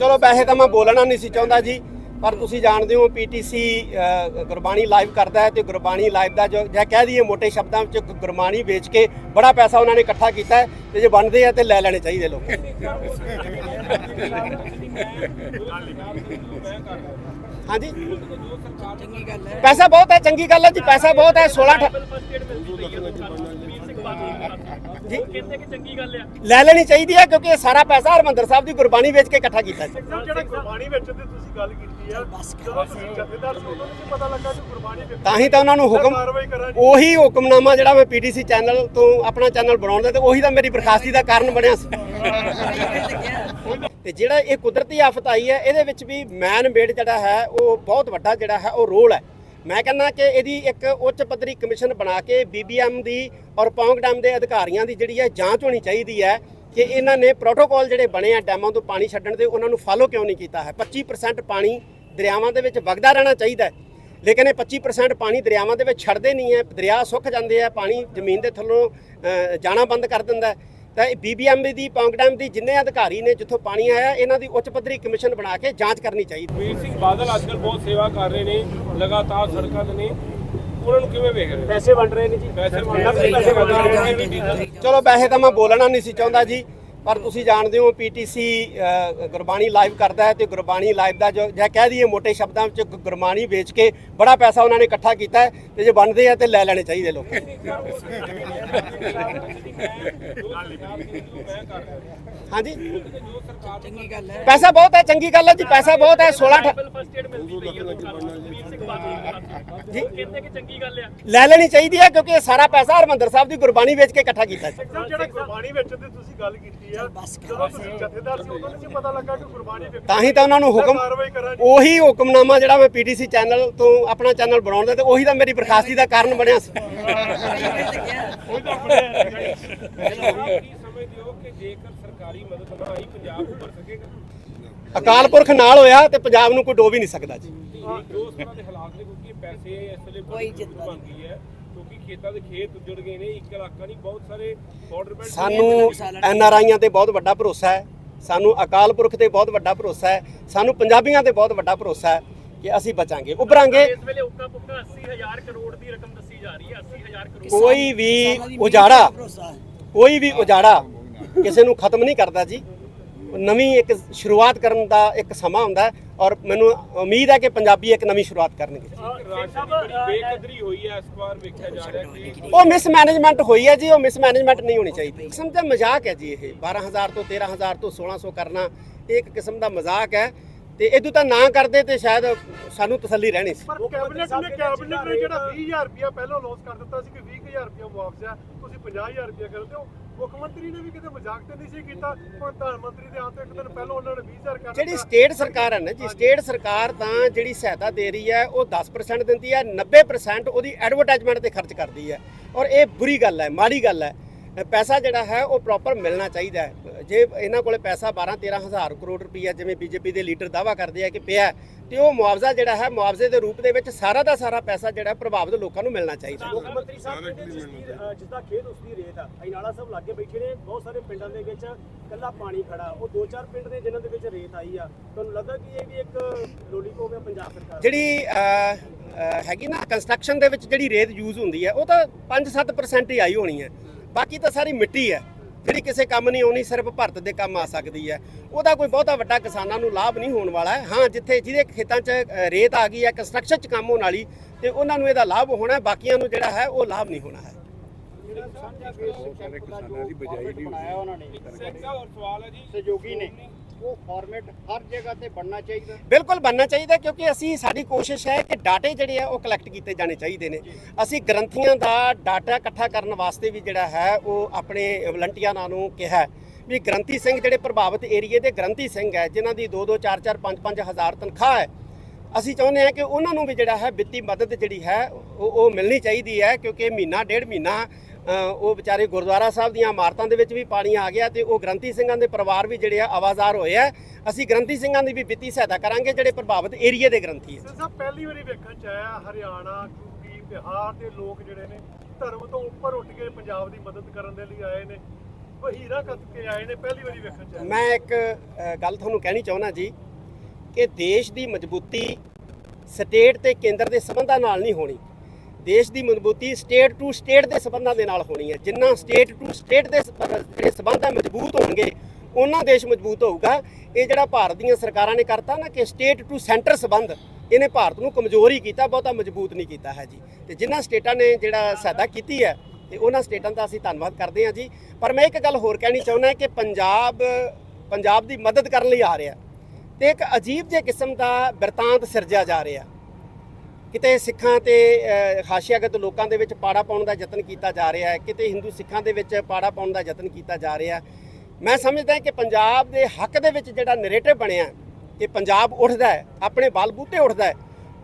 ਚਲੋ ਵੈਸੇ ਤਾਂ ਮੈਂ ਬੋਲਣਾ ਨਹੀਂ ਸੀ ਚਾਹੁੰਦਾ ਜੀ, ਪਰ ਤੁਸੀਂ ਜਾਣਦੇ ਹੋ ਪੀਟੀਸੀ ਗੁਰਬਾਣੀ ਲਾਈਵ ਕਰਦਾ ਹੈ ਤੇ ਗੁਰਬਾਣੀ ਲਾਈਵ ਦਾ ਜੋ ਜੇ ਕਹਿ ਦਈਏ ਮੋٹے ਸ਼ਬਦਾਂ ਵਿੱਚ ਗੁਰਬਾਣੀ ਵੇਚ ਕੇ ਬੜਾ ਪੈਸਾ ਉਹਨਾਂ ਨੇ ਇਕੱਠਾ ਕੀਤਾ ਹੈ ਤੇ ਜੇ ਬਣਦੇ ਆ ਤੇ ਲੈ ਲੈਣੇ ਚਾਹੀਦੇ ਲੋਕ। ਹਾਂਜੀ? ਚੰਗੀ ਗੱਲ ਹੈ ਪੈਸਾ ਬਹੁਤ ਹੈ, ਚੰਗੀ ਗੱਲ ਹੈ ਜੀ, ਪੈਸਾ ਬਹੁਤ ਹੈ 16 ਅਠਾ- ਕਹਿੰਦੇ ਕਿ ਚੰਗੀ ਗੱਲ ਆ। ਲੈ ਲੈਣੀ ਚਾਹੀਦੀ ਹੈ ਕਿਉਂਕਿ ਇਹ ਸਾਰਾ ਪੈਸਾ ਹਰਮੰਦਰ ਸਾਹਿਬ ਦੀ ਗੁਰਬਾਣੀ ਵੇਚ ਕੇ ਇਕੱਠਾ ਕੀਤਾ ਜੀ ਜਿਹੜਾ ਗੁਰਬਾਣੀ ਵਿੱਚ ਤੇ ਤੁਸੀਂ ਗੱਲ ਕੀਤੀ ਆ ਬਸ ਕਰ। ਜਦੋਂ ਤੁਸੀਂ ਜਥੇਦਾਰ ਸੀ ਉਦੋਂ ਨਹੀਂ ਪਤਾ ਲੱਗਾ ਕਿ ਗੁਰਬਾਣੀ ਵਿੱਚ ਤਾਂ ਹੀ ਤਾਂ ਉਹਨਾਂ ਨੂੰ ਹੁਕਮ ਉਹੀ ਹੁਕਮਨਾਮਾ ਜਿਹੜਾ ਮੈਂ ਪੀਟੀਸੀ ਚੈਨਲ ਤੋਂ ਆਪਣਾ ਚੈਨਲ ਬਣਾਉਣ ਦਾ ਤੇ ਉਹੀ ਤਾਂ ਮੇਰੀ ਬਰਖਾਸਤੀ ਦਾ ਕਾਰਨ ਬਣਿਆ ਸੀ। ਤੇ ਜਿਹੜਾ ਇਹ ਕੁਦਰਤੀ ਆਫਤ ਆਈ ਹੈ ਇਹਦੇ ਵਿੱਚ ਵੀ ਮੈਨ ਮੇਡ ਜਿਹੜਾ ਹੈ ਉਹ ਬਹੁਤ ਵੱਡਾ ਜਿਹੜਾ ਹੈ ਉਹ ਰੋਲ ਹੈ। ਮੈਂ ਕਹਿੰਦਾ ਕਿ ਇਹਦੀ ਇੱਕ ਉੱਚ ਪੱਧਰੀ ਕਮਿਸ਼ਨ ਬਣਾ ਕੇ ਬੀਬੀਐਮ ਦੀ ਔਰ ਪੌਂਗ ਡੈਮ ਦੇ ਅਧਿਕਾਰੀਆਂ ਦੀ ਜਿਹੜੀ ਹੈ ਜਾਂਚ ਹੋਣੀ ਚਾਹੀਦੀ ਹੈ ਕਿ ਇਹਨਾਂ ਨੇ ਪ੍ਰੋਟੋਕਾਲ ਜਿਹੜੇ ਬਣੇ ਆ ਡੈਮਾਂ ਤੋਂ ਪਾਣੀ ਛੱਡਣ ਦੇ, ਉਹਨਾਂ ਨੂੰ ਫਾਲੋ ਕਿਉਂ ਨਹੀਂ ਕੀਤਾ ਹੈ 25% ਪਾਣੀ ਦਰਿਆਵਾਂ ਦੇ ਵਿੱਚ ਵਗਦਾ ਰਹਿਣਾ ਚਾਹੀਦਾ ਹੈ ਲੇਕਿਨ ਇਹ 25% ਪਾਣੀ ਦਰਿਆਵਾਂ ਦੇ ਵਿੱਚ ਛੱਡਦੇ ਨਹੀਂ ਹੈ, ਦਰਿਆ ਸੁੱਕ ਜਾਂਦੇ ਆ, ਪਾਣੀ ਜ਼ਮੀਨ ਦੇ ਥੱਲੋਂ ਜਾਣਾ ਬੰਦ ਕਰ ਦਿੰਦਾ ਹੈ। ਤਾਂ ਇਹ ਬੀਬੀਐਮ ਦੀ ਪੌਂਗ ਡੈਮ ਦੀ ਜਿੰਨੇ ਅਧਿਕਾਰੀ ਨੇ ਜਿੱਥੋਂ ਪਾਣੀ ਆਇਆ ਇਹਨਾਂ ਦੀ ਉੱਚ ਪੱਧਰੀ ਕਮਿਸ਼ਨ ਬਣਾ ਕੇ ਜਾਂਚ ਕਰਨੀ ਚਾਹੀਦੀ ਵੀਰ ਸਿੰਘ ਬਾਦਲ ਅੱਜਕੱਲ ਬਹੁਤ ਸੇਵਾ ਕਰ ਰਹੇ ਨੇ ਲਗਾਤਾਰ ਸੜਕਾਂ ਤੇ ਨੇ। ਉਹਨਾਂ ਨੂੰ ਕਿਵੇਂ ਵੇਖ ਰਹੇ? ਪੈਸੇ ਵੰਡ ਰਹੇ ਨੇ ਜੀ। ਪੈਸੇ ਪੈਸੇ ਵਧਾ ਰਹੇ ਨੇ। ਚਲੋ ਵੈਸੇ ਤਾਂ ਮੈਂ ਬੋਲਣਾ ਨਹੀਂ ਸੀ ਚਾਹੁੰਦਾ ਜੀ। ਪਰ ਤੁਸੀਂ ਜਾਣਦੇ ਹੋ ਪੀਟੀਸੀ ਗੁਰਬਾਣੀ ਲਾਈਵ ਕਰਦਾ ਹੈ ਤੇ ਗੁਰਬਾਣੀ ਲਾਈਵ ਦਾ ਜੋ ਜੇ ਕਹਿ ਦਈਏ ਮੋٹے ਸ਼ਬਦਾਂ ਵਿੱਚ ਗੁਰਬਾਣੀ ਵੇਚ ਕੇ ਬੜਾ ਪੈਸਾ ਉਹਨਾਂ ਨੇ ਇਕੱਠਾ ਕੀਤਾ ਹੈ ਤੇ ਜੇ ਬਣਦੇ ਆ ਤੇ ਲੈ ਲੈਣੇ ਚਾਹੀਦੇ ਲੋਕ। ਹਾਂਜੀ? ਚੰਗੀ ਗੱਲ ਹੈ। ਪੈਸਾ ਬਹੁਤ ਹੈ ਚੰਗੀ ਗੱਲ ਹੈ ਜੀ ਪੈਸਾ ਬਹੁਤ ਹੈ 16 ਅਠਾ- ਫਸਟ ਏਡ ਮਿਲਦੀ ਪਈ ਹੈ। ਲੋਕਾਂ ਨੂੰ ਵੀਰ ਸਿੰਘ ਬਾਦਲ ਜੀ? ਕਹਿੰਦੇ ਕਿ ਚੰਗੀ ਗੱਲ ਆ। ਲੈ ਲੈਣੀ ਚਾਹੀਦੀ ਹੈ ਕਿਉਂਕਿ ਇਹ ਸਾਰਾ ਪੈਸਾ ਹਰਮੰਦਰ ਸਾਹਿਬ ਦੀ ਗੁਰਬਾਣੀ ਵੇਚ ਕੇ ਇਕੱਠਾ ਕੀਤਾ ਜੀ ਜਿਹੜਾ ਗੁਰਬਾਣੀ ਵਿੱਚ ਤੇ ਤੁਸੀਂ ਗੱਲ ਕੀਤੀ ਬਸ ਤਾਂ ਹੀ ਤਾਂ ਉਹਨਾਂ ਨੂੰ ਹੁਕਮ ਉਹੀ ਹੁਕਮਨਾਮਾ ਜਿਹੜਾ ਮੈਂ ਪੀਟੀਸੀ ਚੈਨਲ ਤੋਂ ਆਪਣਾ ਚੈਨਲ ਬਣਾਉਣ ਦਾ ਤੇ ਉਹੀ ਤਾਂ ਮੇਰੀ ਬਰਖਾਸਤੀ ਦਾ ਕਾਰਨ ਬਣਿਆ ਸੀ। ਕੀ ਸਮਝਦੇ ਹੋ। ਕਿ ਜੇਕਰ ਸਰਕਾਰੀ ਮਦਦ ਨਾ ਆਈ ਪੰਜਾਬ ਉੱਪਰ ਸਕੇਗਾ ਅਕਾਲ ਪੁਰਖ ਨਾਲ ਹੋਇਆ ਤੇ ਪੰਜਾਬ ਨੂੰ ਕੋਈ ਡੋਬ ਹੀ ਨਹੀਂ ਸਕਦਾ ਜੀ। ਪੈਸੇ ਇਸ ਵੇਲੇ ਕੋਈ ਜਿੱਤ ਗਈ ਹੈ ਕਿਉਂਕਿ ਖੇਤਾਂ ਦੇ ਖੇਤ ਉੱਜੜ ਗਏ ਨੇ ਇੱਕ ਇਲਾਕਾ ਨਹੀਂ ਬਹੁਤ ਸਾਰੇ ਬਾਰਡਰ ਬੈਲਟ ਸਾਨੂੰ ਐਨ ਆਰ ਆਈਆਂ ਤੇ ਬਹੁਤ ਵੱਡਾ ਭਰੋਸਾ ਹੈ। ਸਾਨੂੰ ਅਕਾਲ ਪੁਰਖ ਤੇ ਬਹੁਤ ਵੱਡਾ ਭਰੋਸਾ ਹੈ। ਸਾਨੂੰ ਪੰਜਾਬੀਆਂ ਤੇ ਬਹੁਤ ਵੱਡਾ ਭਰੋਸਾ ਹੈ ਕਿ ਅਸੀਂ ਬਚਾਂਗੇ ਉਭਰਾਂਗੇ। ਇਸ ਵੇਲੇ ਉੱਕਾ ਪੁੱਕਾ 80000 ਕਰੋੜ ਦੀ ਰਕਮ ਦੱਸੀ ਜਾ ਰਹੀ ਹੈ 80000 ਕਰੋੜ। ਕੋਈ ਵੀ ਉਜਾੜਾ। ਕੋਈ ਵੀ ਉਜਾੜਾ ਕਿਸੇ ਨੂੰ ਖਤਮ ਨਹੀਂ ਕਰਦਾ ਜੀ। ਨਵੀਂ ਇੱਕ ਸ਼ੁਰੂਆਤ ਕਰਨ ਦਾ ਇੱਕ ਸਮਾਂ ਹੁੰਦਾ ਹੈ। ਔਰ ਮੈਨੂੰ ਉਮੀਦ ਹੈ ਕਿ ਪੰਜਾਬੀ ਇੱਕ ਨਵੀਂ ਸ਼ੁਰੂਆਤ ਕਰਨਗੇ। ਬੇਕਦਰੀ ਹੋਈ ਹੈ ਇਸ ਵਾਰ ਵੇਖਿਆ ਜਾ ਰਿਹਾ ਕਿ ਉਹ ਮਿਸਮੈਨੇਜਮੈਂਟ ਹੋਈ ਹੈ ਜੀ ਉਹ ਮਿਸਮੈਨੇਜਮੈਂਟ ਨਹੀਂ ਹੋਣੀ ਚਾਹੀਦੀ। ਕਿਸਮ ਦਾ ਮਜ਼ਾਕ ਹੈ ਜੀ ਇਹ। 12000 ਤੋਂ 13000 ਤੋਂ 1600 ਕਰਨਾ ਇਹ ਇੱਕ ਕਿਸਮ ਦਾ ਮਜ਼ਾਕ ਹੈ। ਤੇ ਇਹਦੂ ਤਾਂ ਨਾ ਕਰਦੇ ਤੇ ਸ਼ਾਇਦ ਸਾਨੂੰ ਤਸੱਲੀ ਰਹਿਣੀ ਸੀ। ਪਰ ਕੈਬਨਿਟ ਨੇ ਕੈਬਨਿਟ ਨੇ ਜਿਹੜਾ 20000 ਰੁਪਇਆ ਪਹਿਲਾਂ ਅਨਾਉਂਸ ਕਰ ਦਿੱਤਾ ਸੀ ਕਿ 20000 ਰੁਪਇਆ ਮੁਆਵਜ਼ਾ ਤੁਸੀਂ 50000 ਰੁਪਇਆ ਕਰਦੇ ਹੋ। ਮੁੱਖ ਮੰਤਰੀ ਨੇ ਵੀ ਕਿਤੇ ਮਜ਼ਾਕ ਤੇ ਨਹੀਂ ਸੀ ਕੀਤਾ। ਪ੍ਰਧਾਨ ਮੰਤਰੀ ਦੇ ਆਉਣ ਤੋਂ ਇੱਕ ਦਿਨ ਪਹਿਲਾਂ ਉਹਨਾਂ ਨੇ 20000 ਕਰ ਜਿਹੜੀ। ਸਟੇਟ ਸਰਕਾਰ ਹੈ ਨਾ ਜੀ ਸਟੇਟ ਸਰਕਾਰ ਤਾਂ ਜਿਹੜੀ ਸਹਾਇਤਾ ਦੇ ਰਹੀ ਹੈ ਉਹ 10% ਦਿੰਦੀ ਹੈ 90% ਉਹਦੀ ਐਡਵਰਟਾਈਜ਼ਮੈਂਟ ਤੇ ਖਰਚ ਕਰਦੀ ਹੈ। ਔਰ ਇਹ ਬੁਰੀ ਗੱਲ ਹੈ ਮਾੜੀ ਗੱਲ ਹੈ। ਪੈਸਾ ਜਿਹੜਾ ਹੈ ਉਹ ਪ੍ਰੋਪਰ ਮਿਲਣਾ ਚਾਹੀਦਾ ਹੈ। ਜੇ ਇਹਨਾਂ ਕੋਲੇ ਪੈਸਾ 12 13000 ਕਰੋੜ ਰੁਪਈਆ ਜਿਵੇਂ ਬੀਜੇਪੀ ਦੇ ਲੀਡਰ ਦਾਵਾ ਕਰਦੇ ਆ ਕਿ ਪਿਆ ਤੇ ਉਹ ਮੁਆਵਜ਼ਾ ਜਿਹੜਾ ਹੈ ਮੁਆਵਜ਼ੇ ਦੇ ਰੂਪ ਦੇ ਵਿੱਚ ਸਾਰਾ ਦਾ ਸਾਰਾ ਪੈਸਾ ਜਿਹੜਾ ਹੈ ਪ੍ਰਭਾਵਿਤ ਲੋਕਾਂ ਨੂੰ ਮਿਲਣਾ ਚਾਹੀਦਾ ਮੁੱਖ ਮੰਤਰੀ ਸਾਹਿਬ ਜਿਸ ਦੀ ਦਾ ਖੇਤ ਉਸ ਦੀ ਰੇਤ ਆ। ਅਜਨਾਲਾ ਸਾਹਿਬ ਲਾਗੇ ਬੈਠੇ ਨੇ ਬਹੁਤ ਸਾਰੇ ਪਿੰਡਾਂ ਦੇ ਵਿੱਚ ਕੱਲਾ ਪਾਣੀ ਖੜਾ। ਉਹ ਦੋ ਚਾਰ ਪਿੰਡ ਨੇ ਜਿਨ੍ਹਾਂ ਦੇ ਵਿੱਚ ਰੇਤ ਆਈ ਆ। ਤੁਹਾਨੂੰ ਲੱਗਦਾ ਕਿ ਇਹ ਵੀ ਇੱਕ ਲੋਲੀਪੋਪ ਹੈ ਪੰਜਾਬ ਸਰਕਾਰ ਦੀ? ਜਿਹੜੀ ਹੈਗੀ ਨਾ ਕੰਸਟਰਕਸ਼ਨ ਦੇ ਵਿੱਚ ਜਿਹੜੀ ਰੇਤ ਯੂਜ਼ ਹੁੰਦੀ ਹੈ ਉਹ ਤਾਂ 5-7% ਹੀ ਆਈ ਹੋਣੀ ਹੈ। ਬਾਕੀ ਤਾਂ ਸਾਰੀ ਮਿੱਟੀ ਹੈ। ਜਿਹੜੀ ਕਿਸੇ ਕੰਮ ਨਹੀਂ ਆਉਣੀ ਸਿਰਫ ਭਰਤ ਦੇ ਕੰਮ ਆ ਸਕਦੀ ਹੈ। ਉਹਦਾ ਕੋਈ ਬਹੁਤਾ ਵੱਡਾ ਕਿਸਾਨਾਂ ਨੂੰ ਲਾਭ ਨਹੀਂ ਹੋਣ ਵਾਲਾ ਹੈ। ਹਾਂ ਜਿੱਥੇ ਜਿਹਦੇ ਖੇਤਾਂ 'ਚ ਰੇਤ ਆ ਗਈ ਹੈ ਕੰਸਟਰਕਸ਼ਨ 'ਚ ਕੰਮ ਹੋਣ ਵਾਲੀ ਤੇ ਉਹਨਾਂ ਨੂੰ ਇਹਦਾ ਲਾਭ ਹੋਣਾ ਹੈ, ਬਾਕੀਆਂ ਨੂੰ ਜਿਹੜਾ ਹੈ ਉਹ ਲਾਭ ਨਹੀਂ ਹੋਣਾ ਹੈ। ਬਣਾਇਆ ਉਹਨਾਂ ਨੇ ਸਿੰਘ ਸਾਹਿਬ ਹੋਰ ਸਵਾਲ ਹੈ ਜੀ। ਸਹਿਯੋਗੀ ਨੇ। ਉਹ ਫਾਰਮੈਟ ਹਰ ਜਗ੍ਹਾ ਤੇ ਬਣਨਾ ਚਾਹੀਦਾ। ਬਿਲਕੁਲ ਬਣਨਾ ਚਾਹੀਦਾ ਕਿਉਂਕਿ ਅਸੀਂ ਸਾਡੀ ਕੋਸ਼ਿਸ਼ ਹੈ ਕਿ ਡਾਟੇ ਜਿਹੜੇ ਆ ਉਹ ਕਲੈਕਟ ਕੀਤੇ ਜਾਣੇ ਚਾਹੀਦੇ ਨੇ। ਅਸੀਂ ਗ੍ਰੰਥੀਆਂ ਦਾ ਡਾਟਾ ਇਕੱਠਾ ਕਰਨ ਵਾਸਤੇ ਵੀ ਜਿਹੜਾ ਹੈ ਉਹ ਆਪਣੇ ਵਲੰਟੀਅਰਾਂ ਨੂੰ ਕਿਹਾ ਵੀ ਗ੍ਰੰਥੀ ਸਿੰਘ ਜਿਹੜੇ ਪ੍ਰਭਾਵਿਤ ਏਰੀਏ ਦੇ ਗ੍ਰੰਥੀ ਸਿੰਘ ਹੈ ਜਿਨ੍ਹਾਂ ਦੀ 2 2 4 4 5 5 ਹਜ਼ਾਰ ਤਨਖਾਹ ਹੈ ਅਸੀਂ ਚਾਹੁੰਦੇ ਹਾਂ ਕਿ ਉਹਨਾਂ ਨੂੰ ਵੀ ਜਿਹੜਾ ਹੈ ਵਿੱਤੀ ਮਦਦ ਜਿਹੜੀ ਹੈ ਉਹ ਉਹ ਮਿਲਣੀ ਚਾਹੀਦੀ ਹੈ ਕਿਉਂਕਿ ਮਹੀਨਾ ਡੇਢ ਮਹੀਨਾ ਉਹ ਵਿਚਾਰੇ ਗੁਰਦੁਆਰਾ ਸਾਹਿਬ ਦੀਆਂ ਇਮਾਰਤਾਂ ਦੇ ਵਿੱਚ ਵੀ ਪਾਣੀ ਆ ਗਿਆ ਤੇ ਉਹ ਗ੍ਰੰਥੀ ਸਿੰਘਾਂ ਦੇ ਪਰਿਵਾਰ ਵੀ ਜਿਹੜੇ ਆ ਆਵਾਜ਼ਾਰ ਹੋਏ ਆ। ਅਸੀਂ ਗ੍ਰੰਥੀ ਸਿੰਘਾਂ ਦੀ ਵੀ ਵਿੱਤੀ ਸਹਾਇਤਾ ਕਰਾਂਗੇ ਜਿਹੜੇ ਪ੍ਰਭਾਵਿਤ ਏਰੀਏ ਦੇ ਗ੍ਰੰਥੀ ਸਿੰਘ ਸਾਹਿਬ ਪਹਿਲੀ ਵਾਰੀ ਵੇਖਣ ਚ ਆਇਆ ਹਰਿਆਣਾ ਯੂਪੀ ਬਿਹਾਰ ਦੇ ਲੋਕ ਜਿਹੜੇ ਨੇ ਧਰਮ ਤੋਂ ਉੱਪਰ ਉੱਠ ਕੇ ਪੰਜਾਬ ਦੀ ਮਦਦ ਕਰਨ ਦੇ ਲਈ ਆਏ ਨੇ। ਵਹੀਰਾ ਕੱਤ ਕੇ ਆਏ ਨੇ ਪਹਿਲੀ ਵਾਰੀ ਵੇਖਣ ਚ ਆਇਆ। ਮੈਂ ਇੱਕ ਗੱਲ ਤੁਹਾਨੂੰ ਕਹਿਣੀ ਚਾਹੁੰਦਾ ਜੀ ਕਿ ਦੇਸ਼ ਦੀ ਮਜ਼ਬੂਤੀ ਸਟੇਟ ਤੇ ਕੇਂਦਰ ਦੇ ਸਬੰਧਾਂ ਨਾਲ ਨਹੀਂ ਹੋਣੀ। ਦੇਸ਼ ਦੀ ਮਜ਼ਬੂਤੀ ਸਟੇਟ ਟੂ ਸਟੇਟ ਦੇ ਸਬੰਧਾਂ ਦੇ ਨਾਲ ਹੋਣੀ ਹੈ। ਜਿੰਨਾ ਸਟੇਟ ਟੂ ਸਟੇਟ ਦੇ ਜਿਹੜੇ ਸਬੰਧ ਹੈ ਮਜ਼ਬੂਤ ਹੋਣਗੇ, ਉਹਨਾਂ ਦੇਸ਼ ਮਜ਼ਬੂਤ ਹੋਊਗਾ। ਇਹ ਜਿਹੜਾ ਭਾਰਤ ਦੀਆਂ ਸਰਕਾਰਾਂ ਨੇ ਕਰਤਾ ਨਾ ਕਿ ਸਟੇਟ ਟੂ ਸੈਂਟਰ ਸਬੰਧ, ਇਹਨੇ ਭਾਰਤ ਨੂੰ ਕਮਜ਼ੋਰ ਹੀ ਕੀਤਾ, ਬਹੁਤਾ ਮਜ਼ਬੂਤ ਨਹੀਂ ਕੀਤਾ ਹੈ ਜੀ। ਤੇ ਜਿਨ੍ਹਾਂ ਸਟੇਟਾਂ ਨੇ ਜਿਹੜਾ ਸਹਾਇਤਾ ਕੀਤੀ ਹੈ, ਤੇ ਉਹਨਾਂ ਸਟੇਟਾਂ ਦਾ ਅਸੀਂ ਧੰਨਵਾਦ ਕਰਦੇ ਹਾਂ ਜੀ। ਪਰ ਮੈਂ ਇੱਕ ਗੱਲ ਹੋਰ ਕਹਿਣੀ ਚਾਹੁੰਦਾ ਕਿ ਪੰਜਾਬ ਪੰਜਾਬ ਦੀ ਮਦਦ ਕਰਨ ਲਈ ਆ ਰਿਹਾ। ਤੇ ਇੱਕ ਅਜੀਬ ਜਿਹੇ ਕਿਸਮ ਦਾ ਬਿਰਤਾਂਤ ਸਿਰਜਿਆ ਜਾ ਰਿਹਾ। ਕਿਤੇ ਸਿੱਖਾਂ ਤੇ ਹਾਸ਼ੀਆਗਤ ਲੋਕਾਂ ਦੇ ਵਿੱਚ ਪਾੜਾ ਪਾਉਣ ਦਾ ਯਤਨ ਕੀਤਾ ਜਾ ਰਿਹਾ ਹੈ ਕਿਤੇ ਹਿੰਦੂ ਸਿੱਖਾਂ ਦੇ ਵਿੱਚ ਪਾੜਾ ਪਾਉਣ ਦਾ ਯਤਨ ਕੀਤਾ ਜਾ ਰਿਹਾ। ਮੈਂ ਸਮਝਦਾ ਕਿ ਪੰਜਾਬ ਦੇ ਹੱਕ ਦੇ ਵਿੱਚ ਜਿਹੜਾ ਨੈਰੇਟਿਵ ਬਣਿਆ ਕਿ ਪੰਜਾਬ ਉੱਠਦਾ ਹੈ ਆਪਣੇ ਬਲਬੂਤੇ ਉੱਠਦਾ ਹੈ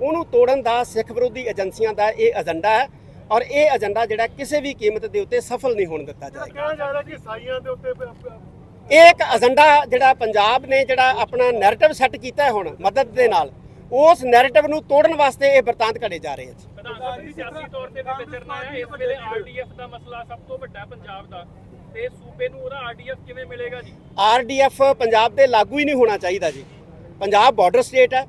ਉਹਨੂੰ ਤੋੜਨ ਦਾ ਸਿੱਖ ਵਿਰੋਧੀ ਏਜੰਸੀਆਂ ਦਾ ਇਹ ਏਜੰਡਾ ਹੈ ਔਰ ਇਹ ਏਜੰਡਾ ਜਿਹੜਾ ਕਿਸੇ ਵੀ ਕੀਮਤ ਦੇ ਉੱਤੇ ਸਫਲ ਨਹੀਂ ਹੋਣ ਦਿੱਤਾ ਜਾਏਗਾ ਕਿਹਾ ਜਾ ਰਿਹਾ ਕਿ ਸਾਈਆਂ ਦੇ ਉੱਤੇ ਇਹ ਇੱਕ ਏਜੰਡਾ ਜਿਹੜਾ ਪੰਜਾਬ ਨੇ ਜਿਹੜਾ ਆਪਣਾ ਨੈਰੇਟਿਵ ਸੈੱਟ ਕੀਤਾ ਹੁਣ ਮਦਦ ਦੇ ਨਾਲ ਉਸ ਨੈਰੇਟਿਵ ਨੂੰ ਤੋੜਨ ਵਾਸਤੇ ਇਹ ਬਿਰਤਾਂਤ ਘੜੇ ਜਾ ਰਹੇ ਆ ਜੀ ਪ੍ਰਧਾਨ ਜੀ ਸਿਆਸੀ ਤੌਰ ਤੇ ਵੀ ਵਿਚਰਨਾ ਹੈ ਇਸ ਵੇਲੇ ਆਰਡੀਐਫ ਦਾ ਮਸਲਾ ਸਭ ਤੋਂ ਵੱਡਾ ਪੰਜਾਬ ਦਾ। ਤੇ ਸੂਬੇ ਨੂੰ ਉਹਦਾ ਆਰਡੀਐਫ ਕਿਵੇਂ ਮਿਲੇਗਾ ਜੀ? ਆਰਡੀਐਫ ਪੰਜਾਬ ਦੇ ਲਾਗੂ ਹੀ ਨਹੀਂ ਹੋਣਾ ਚਾਹੀਦਾ ਜੀ। ਪੰਜਾਬ ਬਾਰਡਰ ਸਟੇਟ ਹੈ।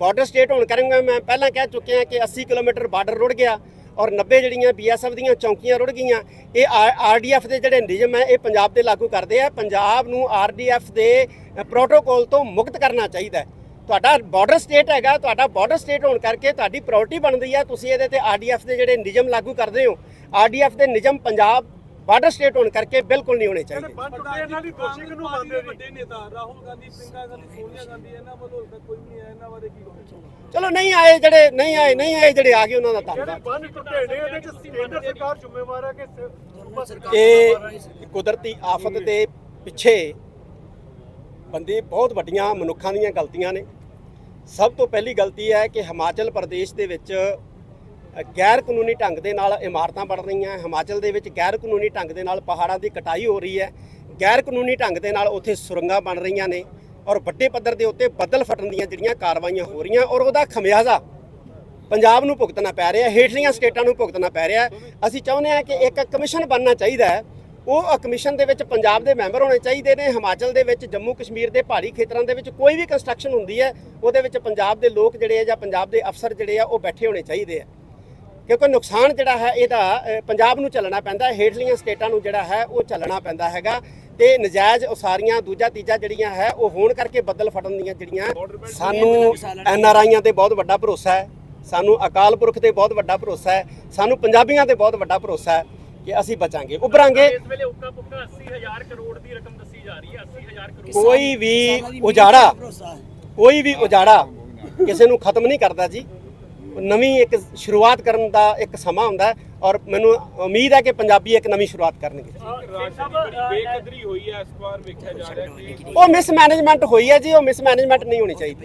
ਬਾਰਡਰ ਸਟੇਟ ਹੋਣ ਕਰਕੇ ਮੈਂ ਪਹਿਲਾਂ ਕਹਿ ਚੁੱਕਿਆ ਕਿ 80 ਕਿਲੋਮੀਟਰ ਬਾਰਡਰ ਰੁੜ ਗਿਆ ਔਰ 90 ਜਿਹੜੀਆਂ ਬੀਐਸਐਫ ਦੀਆਂ ਚੌਕੀਆਂ ਰੁੜ ਗਈਆਂ ਇਹ ਆਰਡੀਐਫ ਦੇ ਜਿਹੜੇ ਨਿਯਮ ਹੈ ਇਹ ਪੰਜਾਬ ਦੇ ਲਾਗੂ ਕਰਦੇ ਆ। ਪੰਜਾਬ ਨੂੰ ਆਰਡੀਐਫ ਦੇ ਪ੍ਰੋਟੋਕੋਲ ਤੋਂ ਮੁਕਤ ਕਰਨਾ ਚਾਹੀਦਾ ਹੈ। ਤੁਹਾਡਾ ਬਾਰਡਰ ਸਟੇਟ ਹੈਗਾ ਤੁਹਾਡਾ ਬਾਰਡਰ ਸਟੇਟ ਹੋਣ ਕਰਕੇ ਤੁਹਾਡੀ ਪ੍ਰਾਇੋਰਟੀ ਬਣਦੀ ਹੈ ਤੁਸੀਂ ਇਹਦੇ ਤੇ ਆਰਡੀਐਫ ਦੇ ਜਿਹੜੇ ਨਿਯਮ ਲਾਗੂ ਕਰਦੇ ਹੋ ਆਰਡੀਐਫ ਦੇ ਨਿਯਮ ਪੰਜਾਬ ਬਾਰਡਰ ਸਟੇਟ ਹੋਣ ਕਰਕੇ ਬਿਲਕੁਲ ਨਹੀਂ ਹੋਣੇ ਚਾਹੀਦੇ। ਟੁੱਟੇ ਇਹਨਾਂ ਦੀ ਦੋਸ਼ੀ ਕਿਹਨੂੰ ਮੰਨਦੇ ਵੱਡੇ ਨੇਤਾ ਰਾਹੁਲ ਗਾਂਧੀ ਪ੍ਰਿੰਕਾ ਗਾਂਧੀ ਸੋਨੀਆ ਗਾਂਧੀ ਇਹਨਾਂ ਵੱਲੋਂ ਤੱਕ ਕੋਈ ਨਹੀਂ ਆਇਆ ਇਹਨਾਂ ਬਾਰੇ ਕੀ ਕਹੋਗੇ ਚਲੋ ਨਹੀਂ ਆਏ ਜਿਹੜੇ ਨਹੀਂ ਆਏ ਨਹੀਂ ਆਏ ਜਿਹੜੇ ਆ ਗਏ ਉਹਨਾਂ ਦਾ ਜਿਹੜੇ ਧੰਨਵਾਦ ਬੰਨ ਟੁੱਟੇ ਨੇ ਇਹਦੇ ਚ ਕੇਂਦਰ ਸਰਕਾਰ ਜ਼ਿੰਮੇਵਾਰ ਹੈ ਕਿ ਸੂਬਾ ਸਰਕਾਰ ਇਹ ਕੁਦਰਤੀ ਆਫਤ ਦੇ ਪਿੱਛੇ ਬੰਦੇ ਬਹੁਤ ਵੱਡੀਆਂ ਮਨੁੱਖਾਂ ਦੀਆਂ ਗਲਤੀਆਂ ਨੇ। ਸਭ ਤੋਂ ਪਹਿਲੀ ਗਲਤੀ ਹੈ ਕਿ ਹਿਮਾਚਲ ਪ੍ਰਦੇਸ਼ ਦੇ ਵਿੱਚ ਗੈਰ ਕਾਨੂੰਨੀ ਢੰਗ ਦੇ ਨਾਲ ਇਮਾਰਤਾਂ ਬਣ ਰਹੀਆਂ ਹਿਮਾਚਲ ਦੇ ਵਿੱਚ ਗੈਰ ਕਾਨੂੰਨੀ ਢੰਗ ਦੇ ਨਾਲ ਪਹਾੜਾਂ ਦੀ ਕਟਾਈ ਹੋ ਰਹੀ ਹੈ। ਗੈਰ ਕਾਨੂੰਨੀ ਢੰਗ ਦੇ ਨਾਲ ਉੱਥੇ ਸੁਰੰਗਾਂ ਬਣ ਰਹੀਆਂ ਨੇ ਔਰ ਵੱਡੇ ਪੱਧਰ ਦੇ ਉੱਤੇ ਬੱਦਲ ਫਟਣ ਦੀਆਂ ਜਿਹੜੀਆਂ ਕਾਰਵਾਈਆਂ ਹੋ ਰਹੀਆਂ ਔਰ ਉਹਦਾ ਖਮਿਆਜ਼ਾ ਪੰਜਾਬ ਨੂੰ ਭੁਗਤਣਾ ਪੈ ਰਿਹਾ ਹੇਠਲੀਆਂ ਸਟੇਟਾਂ ਨੂੰ ਭੁਗਤਣਾ ਪੈ ਰਿਹਾ ਅਸੀਂ ਚਾਹੁੰਦੇ ਹਾਂ ਕਿ ਇੱਕ ਕਮਿਸ਼ਨ ਬਣਨਾ ਚਾਹੀਦਾ ਹੈ ਉਹ ਕਮਿਸ਼ਨ ਦੇ ਵਿੱਚ ਪੰਜਾਬ ਦੇ ਮੈਂਬਰ ਹੋਣੇ ਚਾਹੀਦੇ ਨੇ, ਹਿਮਾਚਲ ਦੇ ਵਿੱਚ, ਜੰਮੂ ਕਸ਼ਮੀਰ ਦੇ ਪਹਾੜੀ ਖੇਤਰਾਂ ਦੇ ਵਿੱਚ ਕੋਈ ਵੀ ਕੰਸਟਰਕਸ਼ਨ ਹੁੰਦੀ ਹੈ, ਉਹਦੇ ਵਿੱਚ ਪੰਜਾਬ ਦੇ ਲੋਕ ਜਿਹੜੇ ਆ ਜਾਂ ਪੰਜਾਬ ਦੇ ਅਫਸਰ ਜਿਹੜੇ ਆ, ਉਹ ਬੈਠੇ ਹੋਣੇ ਚਾਹੀਦੇ ਆ। ਕਿਉਂਕਿ ਨੁਕਸਾਨ ਜਿਹੜਾ ਹੈ, ਇਹਦਾ ਪੰਜਾਬ ਨੂੰ ਚੱਲਣਾ ਪੈਂਦਾ, ਹੇਠਲੀਆਂ ਸਟੇਟਾਂ ਨੂੰ ਜਿਹੜਾ ਹੈ, ਉਹ ਚੱਲਣਾ ਪੈਂਦਾ ਹੈਗਾ ਤੇ ਨਜਾਇਜ਼ ਉਸਾਰੀਆਂ ਦੂਜਾ ਤੀਜਾ ਜਿਹੜੀਆਂ ਹੈ, ਉਹ ਹੋਣ ਕਰਕੇ ਬੱਦਲ ਫਟਣ ਦੀਆਂ ਜਿਹੜੀਆਂ ਸਾਨੂੰ ਐਨ ਆਰ ਆਈਆਂ ਤੇ ਬਹੁਤ ਵੱਡਾ ਭਰੋਸਾ ਹੈ, ਸਾਨੂੰ ਅਕਾਲ ਪੁਰਖ ਤੇ ਬਹੁਤ ਵੱਡਾ ਭਰੋਸਾ ਹੈ, ਸਾਨੂੰ ਪੰਜਾਬੀਆਂ ਤੇ ਬਹੁਤ ਵੱਡਾ ਭਰੋਸਾ ਹੈ। ਕਿ ਅਸੀਂ ਬਚਾਂਗੇ। ਉਭਰਾਂਗੇ। ਇਸ ਵੇਲੇ ਉੱਕਾ ਪੁੱਕਾ 80000 ਕਰੋੜ ਦੀ ਰਕਮ ਦੱਸੀ ਜਾ ਰਹੀ ਹੈ। 80000 ਕਰੋੜ। ਕੋਈ ਵੀ ਉਜਾੜਾ ਕੋਈ ਵੀ ਉਜਾੜਾ ਕਿਸੇ ਨੂੰ ਖਤਮ ਨਹੀਂ ਕਰਦਾ ਜੀ। ਨਵੀਂ ਇੱਕ ਸ਼ੁਰੂਆਤ ਕਰਨ ਦਾ ਇੱਕ ਸਮਾਂ ਹੁੰਦਾ ਹੈ ਔਰ ਮੈਨੂੰ ਉਮੀਦ ਹੈ ਕਿ ਪੰਜਾਬੀ ਇੱਕ ਨਵੀਂ ਸ਼ੁਰੂਆਤ ਕਰਨਗੇ। ਬੇਕਦਰੀ ਹੋਈ ਹੈ ਇਸ ਵਾਰ ਵੇਖਿਆ ਜਾ ਰਿਹਾ ਕਿ ਉਹ ਮਿਸਮੈਨੇਜਮੈਂਟ ਹੋਈ ਹੈ ਜੀ ਉਹ ਮਿਸਮੈਨੇਜਮੈਂਟ ਨਹੀਂ ਹੋਣੀ ਚਾਹੀਦੀ।